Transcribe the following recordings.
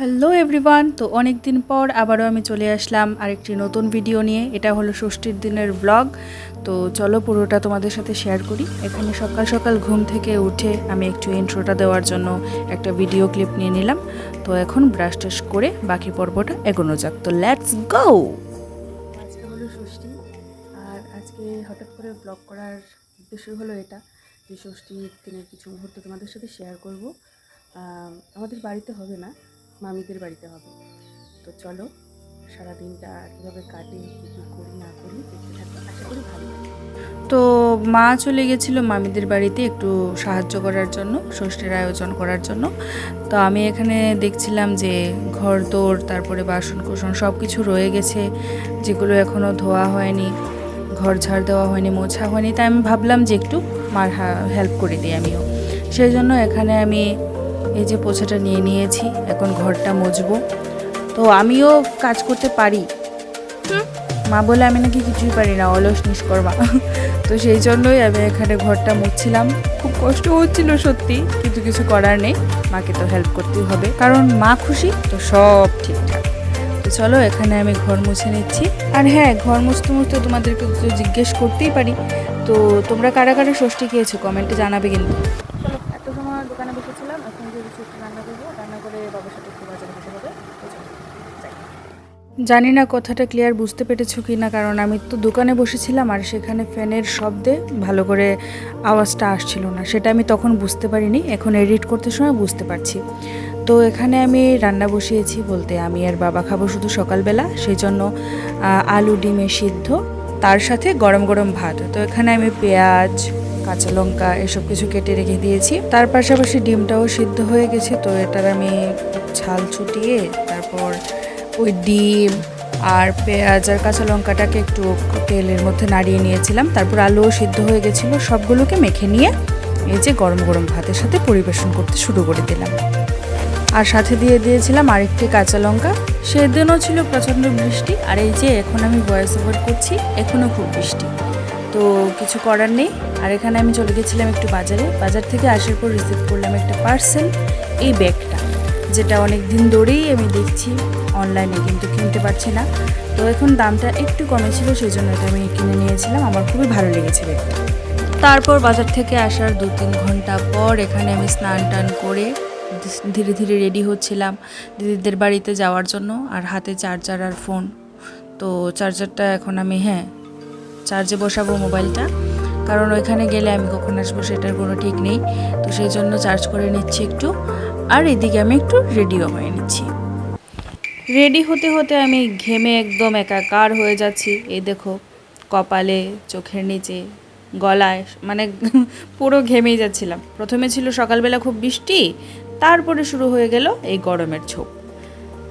Hello everyone তো অনেক দিন পর আবারও আমি চলে আসলাম আরেকটি নতুন ভিডিও নিয়ে। এটা হলো ষষ্ঠীর দিনের ব্লগ তো চলো পুরোটা তোমাদের সাথে শেয়ার করি। এখানে সকাল সকাল ঘুম থেকে উঠে আমি একটু ইন্ট্রোটা দেওয়ার জন্য একটা ভিডিও ক্লিপ নিয়ে নিলাম। তো এখন ব্রাশ টাশ করে বাকি পর্বটা এগোনো যাক। তো লেটস গো আজকে হলো ষষ্ঠী। আর আজকে হঠাৎ করে ব্লগ করার উদ্দেশ্য হলো এটা যে ষষ্ঠীর দিনের কিছু মুহূর্ত তোমাদের সাথে শেয়ার করব। আমাদের বাড়িতে হবে না। মামিদের বাড়িতে হবে। তো চলো, সারাদিনটা কীভাবে কাটে, কী করি, না করি, দেখতে আশা করি ভালো তো মা চলে গেছিল মামিদের বাড়িতে একটু সাহায্য করার জন্য, ষষ্ঠীর আয়োজন করার জন্য। তো আমি এখানে দেখছিলাম যে ঘর দৌড় তারপরে বাসন কুসন সব কিছু রয়ে গেছে, যেগুলো এখনও ধোয়া হয়নি, ঘর ঝাড় দেওয়া হয়নি, মোছা হয়নি। তাই আমি ভাবলাম যে একটু মার হেল্প করে দিই আমিও। সেই জন্য এখানে আমি এই যে পোছাটা নিয়ে নিয়েছি এখন ঘরটা মুছবো। তো আমিও কাজ করতে পারি। হুম, মা বলে আমি নাকি কিছুই পারি না অলস নিষ্কর্মা। তো সেই জন্যই আমি এখানে ঘরটা মুছছিলাম। খুব কষ্ট হচ্ছিল সত্যি কিন্তু কিছু করার নেই। মাকে তো হেল্প করতেই হবে। কারণ মা খুশি তো সব ঠিকঠাক। তো চলো এখানে আমি ঘর মুছে নিচ্ছি। আর হ্যাঁ ঘর মুছতে মুছতে তোমাদেরকে জিজ্ঞেস করতেই পারি। তো তোমরা কারা কারা ষষ্ঠী খেয়েছো? কমেন্টে জানাবে কিন্তু চলো এত সময় দোকানে বসেছিলাম এখন যে কিছু একটু রান্না করব রান্না করে বাবার সাথে একটু বাজারে যেতে হবে তো চলো, যাই। জানি না কথাটা ক্লিয়ার বুঝতে পেরেছ কি না কারণ আমি তো দোকানে বসেছিলাম আর সেখানে ফ্যানের শব্দে ভালো করে আওয়াজটা আসছিল না। সেটা আমি তখন বুঝতে পারিনি, এখন এডিট করতে সময় বুঝতে পারছি। তো এখানে আমি রান্না বসিয়েছি বলতে আমি আর বাবা খাব শুধু সকালবেলা সেই জন্য আলু ডিমে সিদ্ধ, তার সাথে গরম গরম ভাত। তো এখানে আমি পেঁয়াজ, কাঁচা লঙ্কা এসব কিছু কেটে রেখে দিয়েছি। তার পাশাপাশি ডিমটাও সিদ্ধ হয়ে গেছে, তো এটার আমি ছাল ছুটিয়ে তারপর ওই ডিম আর পেঁয়াজ আর কাঁচা লঙ্কাটাকে একটু তেলের মধ্যে নাড়িয়ে নিয়েছিলাম। তারপর আলুও সিদ্ধ হয়ে গেছিল। সবগুলোকে মেখে নিয়ে এই যে গরম গরম ভাতের সাথে পরিবেশন করতে শুরু করে দিলাম। আর সাথে দিয়ে দিয়েছিলাম আরেকটি কাঁচা লঙ্কা। সেদিনও ছিল প্রচণ্ড বৃষ্টি। আর এই যে এখন আমি ভয়েস ওভার করছি, এখনও খুব বৃষ্টি। তো কিছু করার নেই। আর এখানে আমি চলে গেছিলাম একটু বাজারে। বাজার থেকে আসার পর রিসিভ করলাম একটা পার্সেল এই ব্যাগটা। যেটা অনেক দিন ধরেই আমি দেখছি। অনলাইনে কিন্তু কিনতে পারছি না। তো এখন দামটা একটু কমেছিল সেই জন্য এটা আমি কিনে নিয়েছিলাম। আমার খুবই ভালো লেগেছে তারপর বাজার থেকে আসার দু তিন ঘণ্টা পর এখানে আমি স্নান টান করে ধীরে ধীরে রেডি হচ্ছিলাম দিদিদের বাড়িতে যাওয়ার জন্য আর হাতে চার্জার আর ফোন তো চার্জারটা এখন আমি হ্যাঁ চার্জে বসাবো মোবাইলটা কারণ ওইখানে গেলে আমি কখন আসব সেটার কোনো ঠিক নেই। তো সেই জন্য চার্জ করে নিচ্ছি একটু। আর এদিকে আমি একটু রেডিও হয়ে নিচ্ছি। রেডি হতে হতে আমি ঘেমে একদম একাকার হয়ে যাচ্ছি। এই দেখো, কপালে, চোখের নিচে, গলায় মানে পুরো ঘেমেই যাচ্ছিলাম। প্রথমে ছিল সকালবেলা খুব বৃষ্টি, তারপরে শুরু হয়ে গেল এই গরমের ছোপ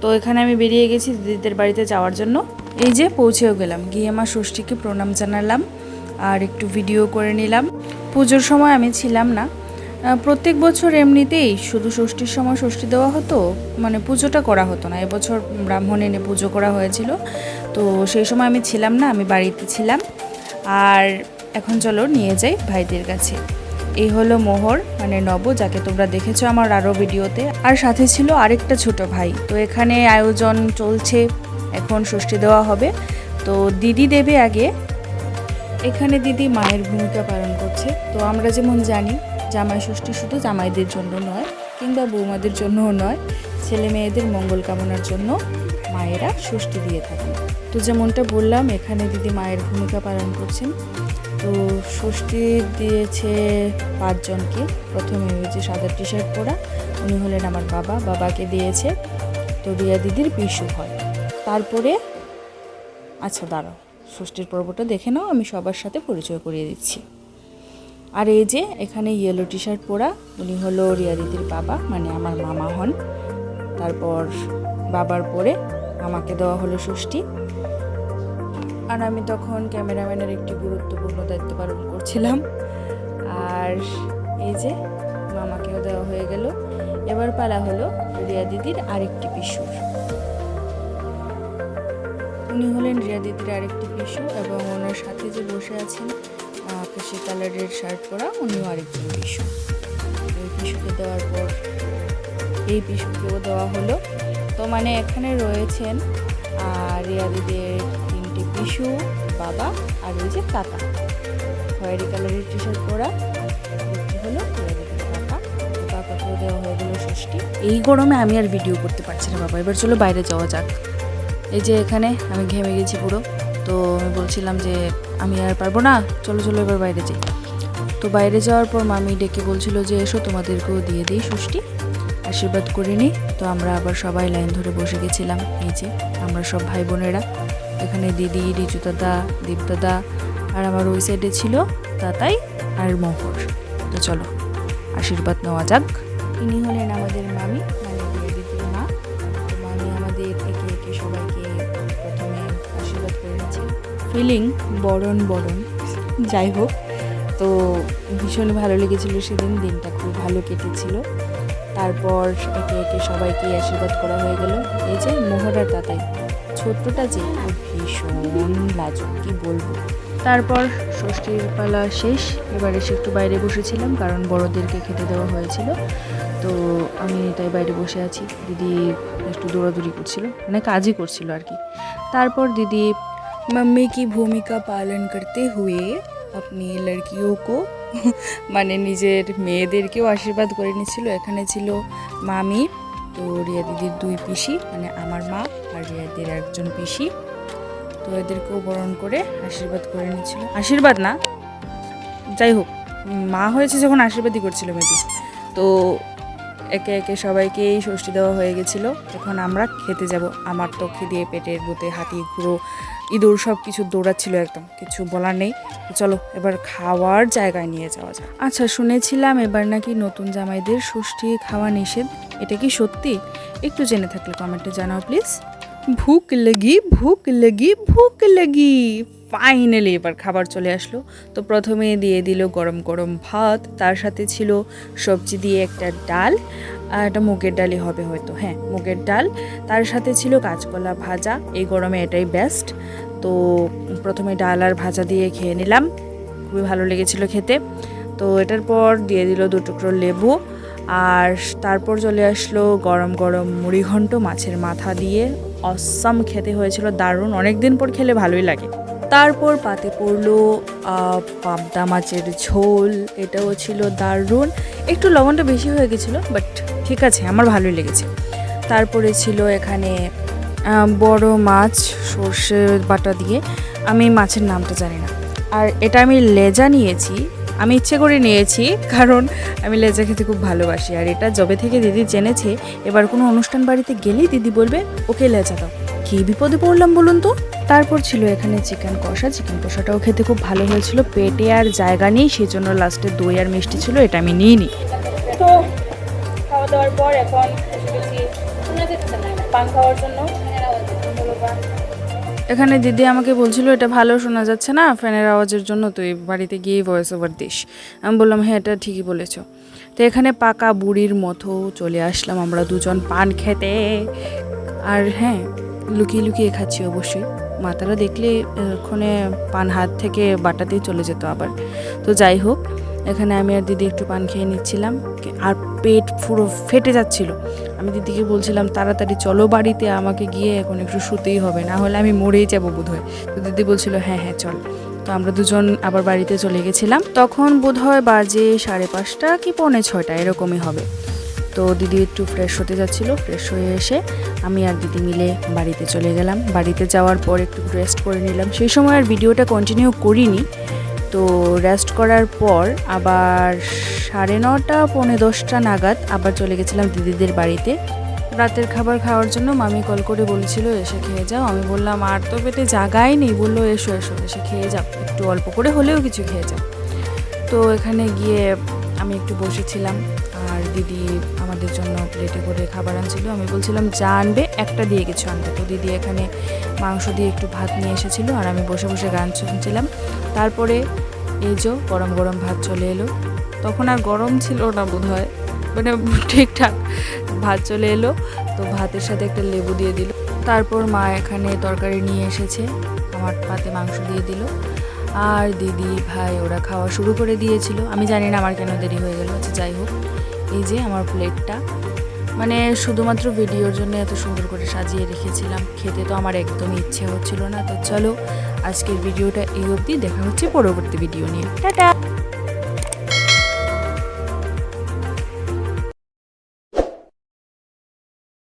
তো এখানে আমি বেরিয়ে গেছি দিদিদের বাড়িতে যাওয়ার জন্য। এই যে পৌঁছেও গেলাম। গিয়ে মা ষষ্ঠীকে প্রণাম জানালাম আর একটু ভিডিও করে নিলাম। পুজোর সময় আমি ছিলাম না। প্রত্যেক বছর এমনিতেই শুধু ষষ্ঠীর সময় ষষ্ঠী দেওয়া হতো মানে পুজোটা করা হতো না। এবছর ব্রাহ্মণ এনে পুজো করা হয়েছিল। তো সেই সময় আমি ছিলাম না, আমি বাড়িতে ছিলাম। আর এখন চলো নিয়ে যাই ভাইদের কাছে। এই হলো মোহর মানে নব, যাকে তোমরা দেখেছ আমার আরও ভিডিওতে। আর সাথে ছিল আরেকটা ছোট ভাই। তো এখানে আয়োজন চলছে, এখন ষষ্ঠী দেওয়া হবে। তো দিদি দেবে আগে। এখানে দিদি মায়ের ভূমিকা পালন করছে। তো আমরা যেমন জানি জামাই ষষ্ঠী শুধু জামাইদের জন্য নয়, কিংবা বৌমাদের জন্যও নয়, ছেলে মেয়েদের মঙ্গল কামনার জন্য মায়েরা ষষ্ঠী দিয়ে থাকেন। তো যেমনটা বললাম, এখানে দিদি মায়ের ভূমিকা পালন করছেন। তো ষষ্ঠী দিয়েছে পাঁচজনকে। প্রথমে হয়েছে সাদা টি শার্ট পরা, উনি হলেন আমার বাবা, বাবাকে দিয়েছে। তো রিয়া দিদির বিশু হয়। তারপরে আচ্ছা দাঁড়াও, ষষ্ঠীর পর্বটা দেখে নাও, আমি সবার সাথে পরিচয় করিয়ে দিচ্ছি। আর এই যে এখানে ইয়েলো টি শার্ট পরা, উনি হলো রিয়া দিদির বাবা মানে আমার মামা হন। তারপর বাবার পরে আমাকে দেওয়া হলো ষষ্ঠী। আর আমি তখন ক্যামেরাম্যানের একটি গুরুত্বপূর্ণ দায়িত্ব পালন করছিলাম। আর এই যে মামাকেও দেওয়া হয়ে গেল। এবার পালা হলো রিয়া দিদির আরেকটি পিসুর। উনি হলেন রিয়া দিদির আরেকটি পিসু এবং ওনার সাথে যে বসে আছেন আকাশি কালারের শার্ট পরা উনিও আরেকজন পিসু। এই পিসুকে দেওয়ার পর, এই পিসুকেও দেওয়া হলো। তো মানে এখানে রয়েছেন আর রিয়া তিনটি পিসু, বাবা আর ওই যে কাকা। খয়েরি কালারের টি শার্ট পরা কাকা। ষষ্ঠী। এই গরমে আমি আর ভিডিও করতে পারছি না, বাবা। এবার চলো বাইরে যাওয়া যাক। এই যে এখানে আমি ঘেমে গেছি পুরো। তো আমি বলছিলাম যে আমি আর পারব না, চলো চলো এবার বাইরে যাই। তো বাইরে যাওয়ার পর মামি ডেকে বলছিল যে এসো, তোমাদেরকেও দিয়ে দিই ষষ্ঠী আশীর্বাদ করে নিই তো আমরা আবার সবাই লাইন ধরে বসে গেছিলাম। এই যে, আমরা সব ভাই বোনেরা এখানে দিদি, রিজু দাদা, দীপ দাদা আর আমার ওই সাইডে ছিল তাতাই আর মোহর। তো চলো, আশীর্বাদ নেওয়া যাক। ইনি হলেন আমাদের মামি। ফিলিং বরণ বরণ। যাই হোক, তো ভীষণ ভালো লেগেছিল সেদিন, দিনটা খুব ভালো কেটেছিল। তারপর একে একে সবাইকে আশীর্বাদ করা হয়ে গেল। এই যে মোহরার তাতাই ছোট্টটা যে ভীষণ লাজুক, কি বলব। তারপর ষষ্ঠীর পালা শেষ, এবার এসে একটু বাইরে বসেছিলাম, কারণ বড়দেরকে খেতে দেওয়া হয়েছিল। তো আমি তাই বাইরে বসে আছি। দিদি একটু দৌড়াদৌড়ি করছিল মানে কাজই করছিল আর কি। তারপর দিদি मम्मी की भूमिका पालन करते हुए अपनी लड़कियों को মানে নিজের মেয়েদেরকেও আশীর্বাদ করে নিয়েছিল এখানে ছিল মামি তো রিয়া দিদির দুই পিসি মানে আমার মা আর রিয়া দিদির একজন পিসি তো এদেরকেও বরণ করে আশীর্বাদ করে নিয়েছিল আশীর্বাদ না যাই হোক মা হয়েছে যখন আশীর্বাদই করছিল মেবি তো একে একে সবাইকেই ষষ্ঠী দেওয়া হয়ে গেছিল। এখন আমরা খেতে যাব। আমার তো খিদে পেটের বুতে হাতি ঘুরো ইঁদুর সব কিছু দৌড়াচ্ছিল একদম। কিছু বলার নেই। চলো এবার খাওয়ার জায়গায় নিয়ে যাওয়া যাক। আচ্ছা শুনেছিলাম এবার নাকি নতুন জামাইদের ষষ্ঠী খাওয়া নিষেধ। এটা কি সত্যি? একটু জেনে থাকলে কমেন্টে জানাও প্লিজ। ভুক লেগি ভুক লেগি ভুক লাগি। ফাইনালি এবার খাবার চলে আসলো। তো প্রথমে দিয়ে দিল গরম গরম ভাত, তার সাথে ছিল সবজি দিয়ে একটা ডাল, আর একটা মুগের ডালই হবে হয়তো হ্যাঁ মুগের ডাল। তার সাথে ছিল কাঁচকলা ভাজা, এই গরমে এটাই বেস্ট তো প্রথমে ডাল আর ভাজা দিয়ে খেয়ে নিলাম, খুবই ভালো লেগেছিল খেতে। তো এটার পর দিয়ে দিল দু টুকরো লেবু, আর তারপর চলে আসলো গরম গরম মুড়ি ঘন্ট মাছের মাথা দিয়ে। অসাম খেতে হয়েছিল, দারুণ অনেক দিন পর খেলে ভালোই লাগে। তারপর পাতে পড়ল পাবদা মাছের ঝোল, এটাও ছিল দারুণ। একটু লবণটা বেশি হয়ে গেছিল বাট ঠিক আছে, আমার ভালোই লেগেছে। তারপরে ছিল এখানে বড় মাছ, সর্ষে বাটা দিয়ে। আমি মাছের নামটা জানি না। আর এটা আমি লেজা নিয়েছি, আমি ইচ্ছে করে নিয়েছি, কারণ আমি লেজা খেতে খুব ভালোবাসি। আর এটা যবে থেকে দিদি জেনেছে, এবার কোনো অনুষ্ঠান বাড়িতে গেলেই দিদি বলবে, ওকে লেজা দাও। কী বিপদে পড়লাম বলুন তো? তারপর ছিল এখানে চিকেন কষা। চিকেন কষাটাও খেতে খুব ভালো হয়েছিল। পেটে আর জায়গা নেই সেই জন্য লাস্টে দই আর মিষ্টি ছিল এটা আমি নিয়ে নিই তো খাওয়া দাওয়ার পর এখন পান খাওয়ার জন্য? এখানে দিদি আমাকে বলছিল এটা ভালো শোনা যাচ্ছে না ফ্যানের আওয়াজের জন্য তুই বাড়িতে গিয়ে ভয়েস ওভার দিস। আমি বললাম হ্যাঁ এটা ঠিকই বলেছ। তো এখানে পাকা বুড়ির মতো চলে আসলাম আমরা দুজন পান খেতে। আর হ্যাঁ লুকিয়ে লুকিয়ে খাচ্ছি অবশ্যই। মাতারা দেখলে ওখানে পান হাত থেকে বাটাতেই চলে যেত আবার। তো যাই হোক, এখানে আমি আর দিদি একটু পান খেয়ে নিচ্ছিলাম। আর পেট পুরো ফেটে যাচ্ছিল। আমি দিদিকে বলছিলাম, তাড়াতাড়ি চলো বাড়িতে, আমাকে গিয়ে এখন একটু শুতেই হবে। না হলে আমি মরেই যাব বোধহয়। তো দিদি বলছিল হ্যাঁ হ্যাঁ চল। তো আমরা দুজন আবার বাড়িতে চলে গেছিলাম। তখন বোধহয় বাজে সাড়ে পাঁচটা কি পৌনে ছয়টা, এরকমই হবে। তো দিদি একটু ফ্রেশ হতে যাচ্ছিল ফ্রেশ হয়ে এসে আমি আর দিদি মিলে বাড়িতে চলে গেলাম। বাড়িতে যাওয়ার পর একটু রেস্ট করে নিলাম। সেই সময় আর ভিডিওটা কন্টিনিউ করিনি। তো রেস্ট করার পর আবার সাড়ে নটা, পৌনে দশটা নাগাদ আবার চলে গেছিলাম দিদিদের বাড়িতে। রাতের খাবার খাওয়ার জন্য মামি কল করে বলেছিল, এসে খেয়ে যাও। আমি বললাম, আর তো পেটে জাগাই নেই। বলল, এসো এসো, এসে খেয়ে যাও। একটু অল্প করে হলেও কিছু খেয়ে যাও। তো এখানে গিয়ে আমি একটু বসেছিলাম। আর দিদি আমাদের জন্য প্লেটে করে খাবার আনছিল। আমি বলছিলাম, যা আনবে, একটা দিয়ে কিছু আনবে। তো দিদি এখানে মাংস দিয়ে একটু ভাত নিয়ে এসেছিল আর আমি বসে বসে গান শুনছিলাম। তারপরে এই যে গরম গরম ভাত চলে এলো। তখন আর গরম ছিল না বোধ হয় মানে ঠিকঠাক ভাত চলে এলো। তো ভাতের সাথে একটা লেবু দিয়ে দিল। তারপর মা এখানে তরকারি নিয়ে এসেছে। আমার পাতে মাংস দিয়ে দিল। আর দিদি, ভাই, ওরা খাওয়া শুরু করে দিয়েছিল। আমি জানি না আমার কেন দেরি হয়ে গেল। আচ্ছা যাই হোক। এই যে আমার প্লেটটা। মানে শুধুমাত্র ভিডিওর জন্য এত সুন্দর করে সাজিয়ে রেখেছিলাম। খেতে তো আমার একদম ইচ্ছে হচ্ছিল না। তো চলো আজকের ভিডিওটা এই অবধি। দেখা হচ্ছে পরবর্তী ভিডিও নিয়ে। টাটা!